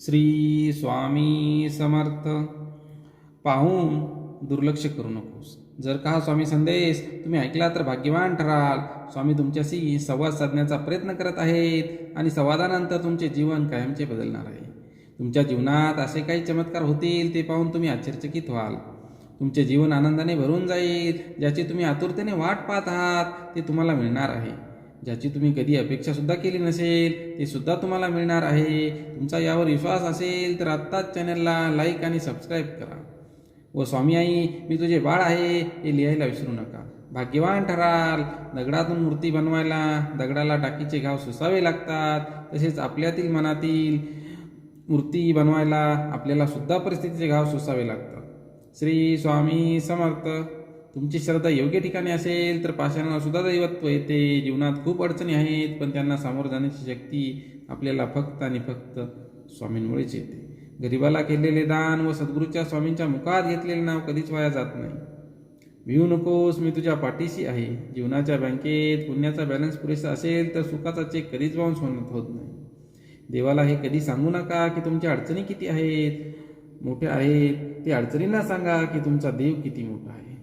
श्री स्वामी समर्थ. पाहून दुर्लक्ष करू नकोस. जर का हा स्वामी संदेश तुम्ही ऐकला तर भाग्यवान ठराल. स्वामी तुमच्याशी संवाद साधण्याचा प्रयत्न करत आहेत आणि संवादानंतर तुमचे जीवन कायमचे बदलणार आहे. तुमच्या जीवनात असे काही चमत्कार होतील ते पाहून तुम्ही आश्चर्यचकित व्हाल. तुमचे जीवन आनंदाने भरून जाईल. ज्याची तुम्ही आतुरतेने वाट पाहत आहात ते तुम्हाला मिळणार आहे. ज्याची तुम्ही कधी अपेक्षासुद्धा केली नसेल ते सुद्धा तुम्हाला मिळणार आहे. तुमचा यावर विश्वास असेल तर आत्ताच चॅनलला लाईक आणि सबस्क्राईब करा. व स्वामी आई मी तुझे बाळ आहे हे लिहायला विसरू नका. भाग्यवान ठराल दगडातून मूर्ती बनवायला दगडाला टाकीचे घाव सुसावे लागतात. तसेच आपल्यातील मनातील मूर्ती बनवायला आपल्याला सुद्धा परिस्थितीचे घाव सुसावे लागतात. श्री स्वामी समर्थ. तुमची श्रद्धा योग्य ठिकाणी असेल तर पाषाणाला सुद्धा दैवत्व येते. जीवनात खूप अडचणी आहेत पण त्यांना सामोरं जाण्याची शक्ती आपल्याला फक्त आणि फक्त स्वामींमुळेच येते. गरिबाला केलेले दान व सद्गुरूच्या स्वामींच्या मुखात घेतलेले नाव कधीच वाया जात नाही. भिवू नकोस मी तुझ्या पाठीशी आहे. जीवनाच्या बँकेत पुण्याचा बॅलन्स पुरेसा असेल तर सुखाचा चेक कधीच बाउन्स होत होत नाही. देवाला हे कधी सांगू नका की तुमच्या अडचणी किती आहेत? मोठ्या आहेत ते अडचणींना सांगा की तुमचा देव किती मोठा आहे.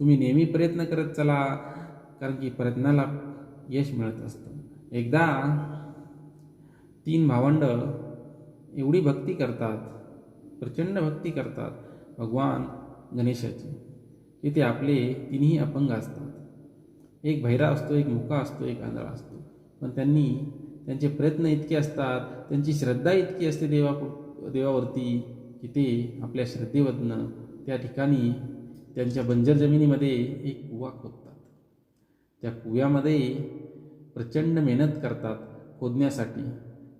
तुम्ही नेहमी प्रयत्न करत चला कारण की प्रयत्नाला यश मिळत असतं. एकदा तीन भावंड एवढी भक्ती करतात प्रचंड भक्ती करतात भगवान गणेशाची की ते आपले तिन्ही अपंग असतात. एक भैरा असतो एक मुका असतो एक आंधळा असतो. पण त्यांनी त्यांचे प्रयत्न इतके असतात त्यांची श्रद्धा इतकी असते देवा देवावरती की ते आपल्या श्रद्धेवरनं त्या ठिकाणी त्यांच्या बंजर जमिनीमध्ये एक कुवा खोदतात. त्या कुव्यामध्ये प्रचंड मेहनत करतात खोदण्यासाठी.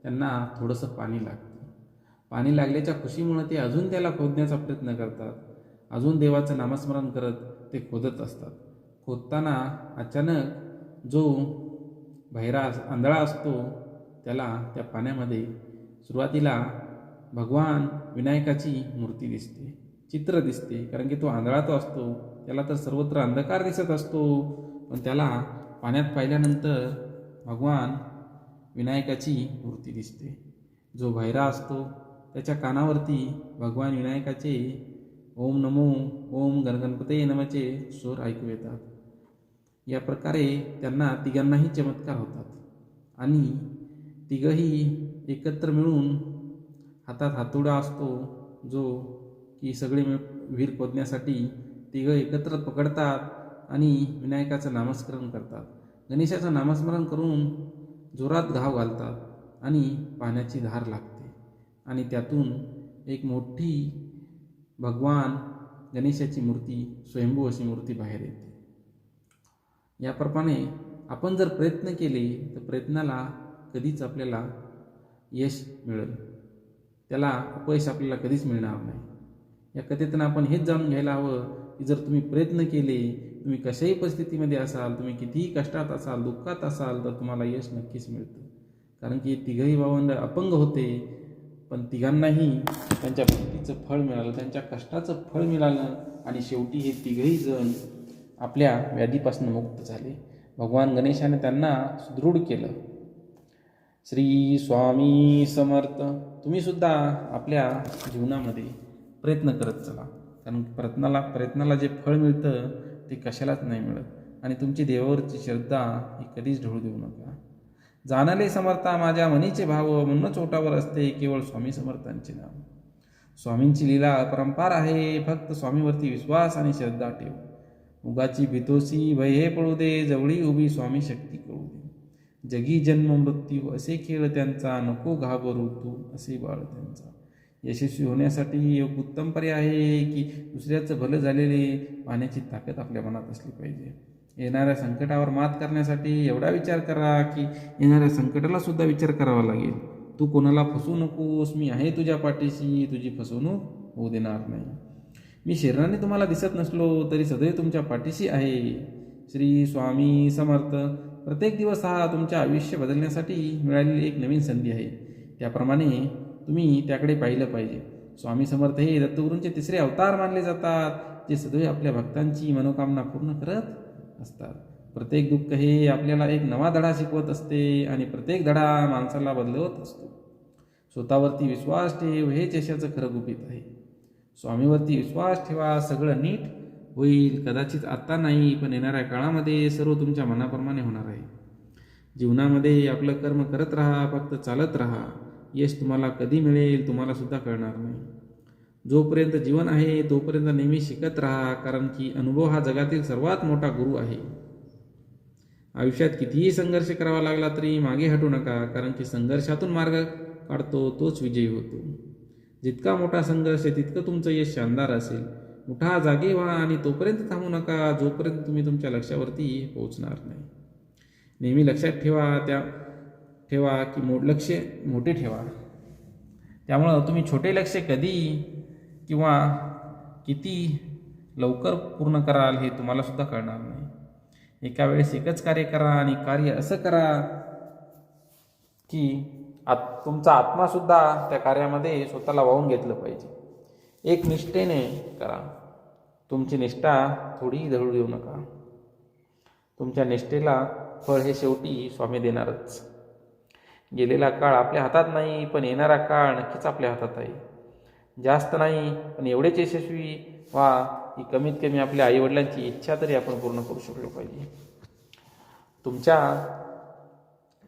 त्यांना थोडंसं पाणी लागतं. पाणी लागल्याच्या खुशीमुळे ते अजून त्याला खोदण्याचा प्रयत्न करतात. अजून देवाचं नामस्मरण करत ते खोदत असतात. खोदताना अचानक जो भैरा आंधळा असतो त्याला त्या पाण्यामध्ये सुरुवातीला भगवान विनायकाची मूर्ती दिसते. चित्र दिसते कारण की तो आंधळा असतो. त्याला तर सर्वत्र अंधकार दिसत असतो. पण त्याला पाण्यात पाहिल्यानंतर भगवान विनायकाची मूर्ती दिसते. जो भैरा असतो त्याच्या कानावरती भगवान विनायकाचे ओम नमो ओम गणगणपते नमाचे स्वर ऐकू येतात. या प्रकारे त्यांना तिघांनाही चमत्कार होतात. आणि तिघही एकत्र मिळून हातात हातोडा असतो जो की सगळे मिळ विहीर खोदण्यासाठी तिघं एकत्र पकडतात आणि विनायकाचं नामस्मरण करतात. गणेशाचं नामस्मरण करून जोरात घाव घालतात आणि पाण्याची धार लागते. आणि त्यातून एक मोठी भगवान गणेशाची मूर्ती स्वयंभू अशी मूर्ती बाहेर येते. याप्रमाणे आपण जर प्रयत्न केले तर प्रयत्नाला कधीच आपल्याला यश मिळेल. त्याला अपयश आपल्याला कधीच मिळणार नाही. या कथेतून आपण हेच जाणून घ्यायला हवं की जर तुम्ही प्रयत्न केले तुम्ही कशाही परिस्थितीमध्ये असाल तुम्ही कितीही कष्टात असाल दुःखात असाल तर तुम्हाला यश नक्कीच मिळतं. कारण की तिघही भावंड अपंग होते पण तिघांनाही त्यांच्या भक्तीचं फळ मिळालं त्यांच्या कष्टाचं फळ मिळालं आणि शेवटी हे तिघही जण आपल्या व्याधीपासून मुक्त झाले. भगवान गणेशाने त्यांना सुदृढ केलं. श्री स्वामी समर्थ. तुम्ही सुद्धा आपल्या जीवनामध्ये प्रयत्न करत चला. कारण प्रयत्नाला प्रयत्नाला जे फळ मिळतं ते कशालाच नाही मिळत. आणि तुमची देवावरची श्रद्धा ही कधीच ढळू देऊ नका. जाणले समर्था माझ्या मनीचे भाव म्हणूनच ओटावर असते केवळ स्वामी समर्थांचे नाव. स्वामींची लीला अपरंपार आहे फक्त स्वामीवरती विश्वास आणि श्रद्धा ठेव. उगाची भितोसी भय हे पळू दे जवळी उभी स्वामी शक्ती कळू दे. जगी जन्म मृत्यू असे खेळ त्यांचा नको घाबरू तू असे बाळ त्यांचा. यशस्वी होण्यासाठी एक उत्तम पर्याय आहे की दुसऱ्याचं भलं झालेले पाण्याची ताकद आपल्या मनात असली पाहिजे. येणाऱ्या संकटावर मात करण्यासाठी एवढा विचार करा की येणाऱ्या संकटाला सुद्धा विचार करावा लागेल. तू कोणाला फसवू नकोस मी आहे तुझ्या पाठीशी तुझी फसवणूक होऊ देणार नाही. मी शरीराने तुम्हाला दिसत नसलो तरी सदैव तुमच्या पाठीशी आहे. श्री स्वामी समर्थ प्रत्येक दिवस हा तुमच्या आयुष्य बदलण्यासाठी मिळालेली एक नवीन संधी आहे. त्याप्रमाणे तुम्ही त्याकडे पाहिलं पाहिजे. स्वामी समर्थ हे दत्तगुरूंचे तिसरे अवतार मानले जातात जे सदैव आपल्या भक्तांची मनोकामना पूर्ण करत असतात. प्रत्येक दुःख हे आपल्याला एक नवा धडा शिकवत असते आणि प्रत्येक धडा माणसाला बदलवत असतो. स्वतःवरती विश्वास ठेव हेच यशाचं खरं गुपित आहे. स्वामीवरती विश्वास ठेवा सगळं नीट होईल. कदाचित आत्ता नाही पण येणाऱ्या काळामध्ये सर्व तुमच्या मनाप्रमाणे होणार आहे. जीवनामध्ये आपलं कर्म करत राहा फक्त चालत राहा. यश तुम्हाला कधी मिळेल तुम्हाला सुद्धा कळणार नाही. जोपर्यंत जीवन आहे तोपर्यंत नेहमी शिकत राहा कारण की अनुभव हा जगातील सर्वात मोठा गुरु आहे. आयुष्यात कितीही संघर्ष करावा लागला तरी मागे हटू नका कारण की संघर्षातून मार्ग काढतो तोच विजयी होतो. जितका मोठा संघर्ष आहे तितकं तुमचं यश शानदार असेल. मोठा जागे व्हा आणि तोपर्यंत थांबू नका जोपर्यंत तुम्ही तुमच्या लक्ष्यावरती पोहोचणार नाही. नेहमी लक्षात ठेवा त्या ठेवा की मो लक्ष मोठे ठेवा. त्यामुळं तुम्ही छोटे लक्ष कधी किंवा किती लवकर पूर्ण कराल हे तुम्हाला सुद्धा कळणार नाही. एका वेळेस एकच कार्य करा आणि कार्य असं करा की आत तुमचा आत्मासुद्धा त्या कार्यामध्ये स्वतःला वाहून घेतलं पाहिजे. एक निष्ठेने करा. तुमची निष्ठा थोडी धडू देऊ नका. तुमच्या निष्ठेला फळ हे शेवटी स्वामी देणारच. गेलेला काळ आपल्या हातात नाही पण येणारा काळ नक्कीच आपल्या हातात आहे. जास्त नाही पण एवढेच यशस्वी व्हा की कमीत कमी आपल्या आईवडिलांची इच्छा तरी आपण पूर्ण करू शकलो पाहिजे. तुमच्या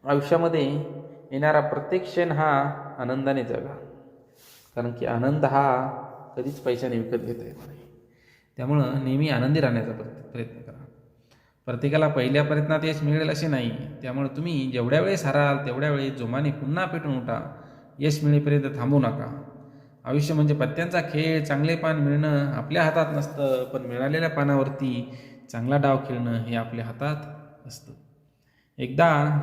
आयुष्यामध्ये येणारा प्रत्येक क्षण हा आनंदाने जगा. कारण की आनंद हा कधीच पैशाने विकत घेता येत नाही. त्यामुळं नेहमी आनंदी राहण्याचा प्रयत्न करा. प्रत्येकाला पहिल्या प्रयत्नात यश मिळेल असे नाही. त्यामुळे तुम्ही जेवढ्या वेळेस हराल तेवढ्या वेळेस जोमाने पुन्हा पेटून उठा. यश मिळेपर्यंत थांबू नका. आयुष्य म्हणजे पत्त्यांचा खेळ चांगले पान मिळणं आपल्या हातात नसतं पण मिळालेल्या पानावरती चांगला डाव खेळणं हे आपल्या हातात असतं. एकदा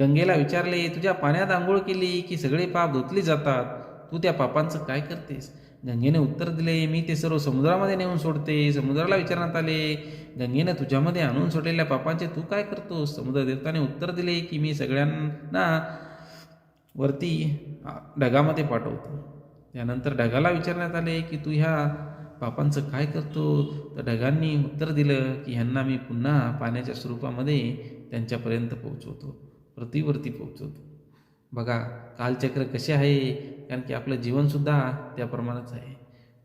गंगेला विचारले तुझ्या पाण्यात आंघोळ केली की सगळे पाप धुतले जातात? तू त्या पापांचं काय करतेस? गंगेने उत्तर दिले मी ते सर्व समुद्रामध्ये नेऊन सोडते समुद्राला विचारण्यात आले. गंगेनं तुझ्यामध्ये आणून सोडलेल्या पापांचे तू काय करतोस? समुद्र देवताने उत्तर दिले की मी सगळ्यांना वरती ढगामध्ये पाठवतो. त्यानंतर ढगाला विचारण्यात आले की तू ह्या पापांचं काय करतो? तर ढगांनी उत्तर दिलं की ह्यांना मी पुन्हा पाण्याच्या स्वरूपामध्ये त्यांच्यापर्यंत पोहोचवतो पृथ्वीवरती पोहोचवतो. बघा कालचक्र कसे आहे? कारण की आपलं जीवनसुद्धा त्याप्रमाणेच आहे.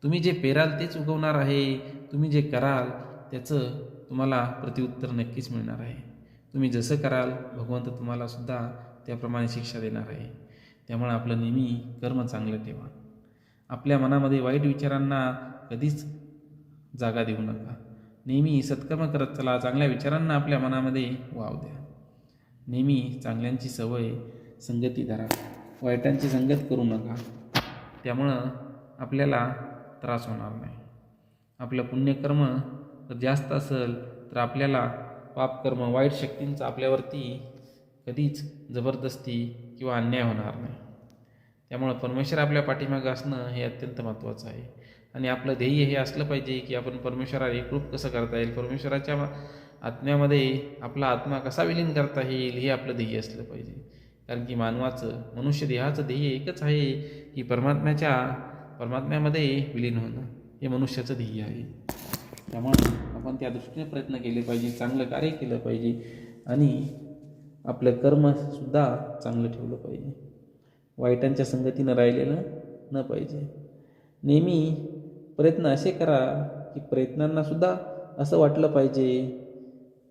तुम्ही जे पेराल तेच उगवणार आहे. तुम्ही जे कराल त्याचं तुम्हाला प्रतिउत्तर नक्कीच मिळणार आहे. तुम्ही जसं कराल भगवंत तुम्हाला सुद्धा त्याप्रमाणे शिक्षा देणार आहे. त्यामुळे आपलं नेहमी कर्म चांगलं ठेवा. आपल्या मनामध्ये वाईट विचारांना कधीच जागा देऊ नका. नेहमी सत्कर्म करत चला चांगल्या विचारांना आपल्या मनामध्ये वाव द्या. नेहमी चांगल्यांची सवय संगती धरा. वाईटांची संगत करू नका. त्यामुळं आपल्याला त्रास होणार नाही. आपलं पुण्यकर्म जर जास्त असेल तर आपल्याला पापकर्म वाईट शक्तींचा आपल्यावरती कधीच जबरदस्ती किंवा अन्याय होणार नाही. त्यामुळं परमेश्वर आपल्या पाठीमागं असणं हे अत्यंत महत्त्वाचं आहे. आणि आपलं ध्येय हे असलं पाहिजे की आपण परमेश्वराला एकरूप कसं करता येईल? परमेश्वराच्या आत्म्यामध्ये आपला आत्मा कसा विलीन करता येईल हे आपलं ध्येय असलं पाहिजे. कारण की मानवाचं मनुष्य देहाचं ध्येय एकच आहे. की परमात्म्याच्या परमात्म्यामध्ये विलीन होणं हे मनुष्याचं ध्येय आहे. त्यामुळे आपण त्या दृष्टीने प्रयत्न केले पाहिजे चांगलं कार्य केलं पाहिजे आणि आपलं कर्मसुद्धा चांगलं ठेवलं पाहिजे. वाईटांच्या संगतीनं राहिलेलं न पाहिजे. नेहमी प्रयत्न असे करा की प्रयत्नांनासुद्धा असं वाटलं पाहिजे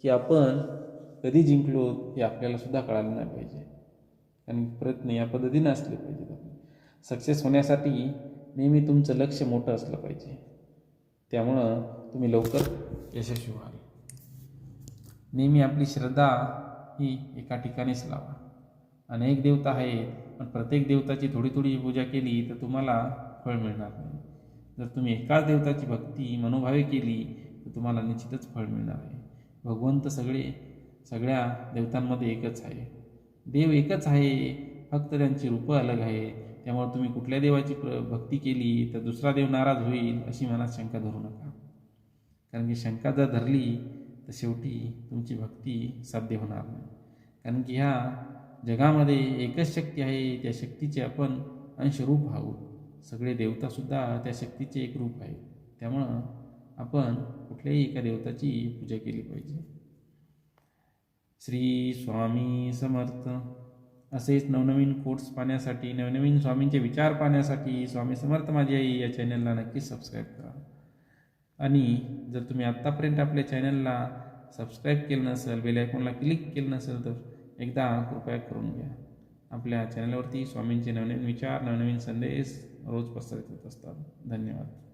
की आपण कधी जिंकलो हे आपल्याला सुद्धा कळालं नाही पाहिजे. कारण प्रयत्न या पद्धतीने असले पाहिजेत सक्सेस होण्यासाठी नेहमी तुमचं लक्ष मोठं असलं पाहिजे. त्यामुळं तुम्ही लवकर यशस्वी व्हाल. नेहमी आपली श्रद्धा ही एका ठिकाणीच लावा. अनेक देवता आहेत पण प्रत्येक देवताची थोडी थोडी पूजा केली तर तुम्हाला फळ मिळणार नाही. जर तुम्ही एकाच देवताची भक्ती मनोभावे केली तर तुम्हाला निश्चितच फळ मिळणार आहे. भगवंत सगळे सगळ्या देवतांमध्ये एकच आहे. देव एकच आहे फक्त त्यांची रूपं अलग आहे. त्यामुळे तुम्ही कुठल्या देवाची प्र भक्ती केली तर दुसरा देव नाराज होईल अशी मनात शंका धरू नका. कारण की शंका जर धरली तर शेवटी तुमची भक्ती साध्य होणार नाही. कारण की ह्या जगामध्ये एकच शक्ती आहे त्या शक्तीचे आपण अंशरूप आहोत सगळे देवतासुद्धा त्या शक्तीचे एक रूप आहे त्यामुळं आपण कुठल्याही एका देवताची पूजा केली पाहिजे. श्री स्वामी समर्थ. असेच नवनवीन कोट्स पाहण्यासाठी नवनवीन स्वामींचे विचार पाहण्यासाठी स्वामी समर्थ माझी आई या चॅनलला नक्कीच सबस्क्राईब करा. आणि जर तुम्ही आत्तापर्यंत आपल्या चॅनलला सबस्क्राईब केलं नसेल बेल आयकॉनला क्लिक केलं नसेल तर एकदा कृपया करून घ्या. आपल्या चॅनलवरती स्वामींचे नवनवीन विचार नवनवीन संदेश रोज प्रसारित होत असतात. धन्यवाद.